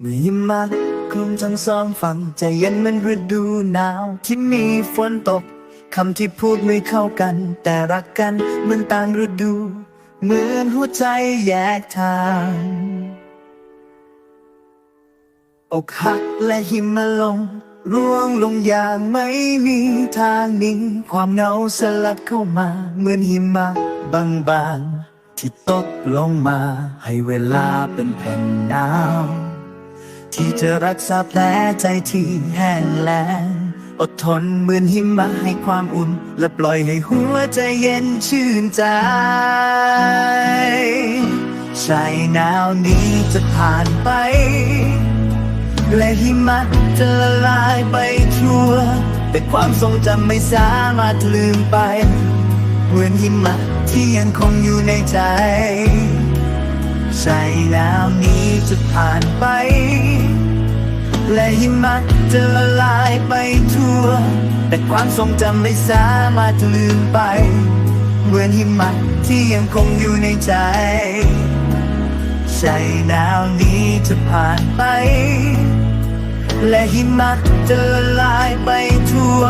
เมื่อหิมะคลุมทั้งสองฝั่งใจเย็นเหมันฤดูหนาว ที่มีฝนตกคำที่พูดไม่เข้ากัน แต่รักกันเหมือนต่างฤดู เหมือนหัวใจแยกทางอกหักและหิมะลง ร่วงลงอย่างไม่มีทางนิ่งความเหงาสลัดเข้ามา เหมือนหิมะบางๆที่ตกลงมา ให้เวลาเป็นแผ่นหนาว ที่จะรักษาแผลใจที่แห้งแล้งอดทนเหมือนหิมะให้ความอุ่น และปล่อยให้หัวใจเย็นชื่นใจใช่หนาวนี้จะผ่านไป และหิมะจะละลายไปทั่ว แต่ความทรงจำไม่สามารถลืมไปเหมือนหิมะที่ยังคงอยู่ในใจใช่แล้วนี้จะผ่านไป และหิมะจะละลายไปทั่ว แต่ความทรงจำไม่สามารถลืมไป เหมือนหิมะที่ยังคงอยู่ในใจ ใจหนาวนี้จะผ่านไป และหิมะจะละลายไปทั่ว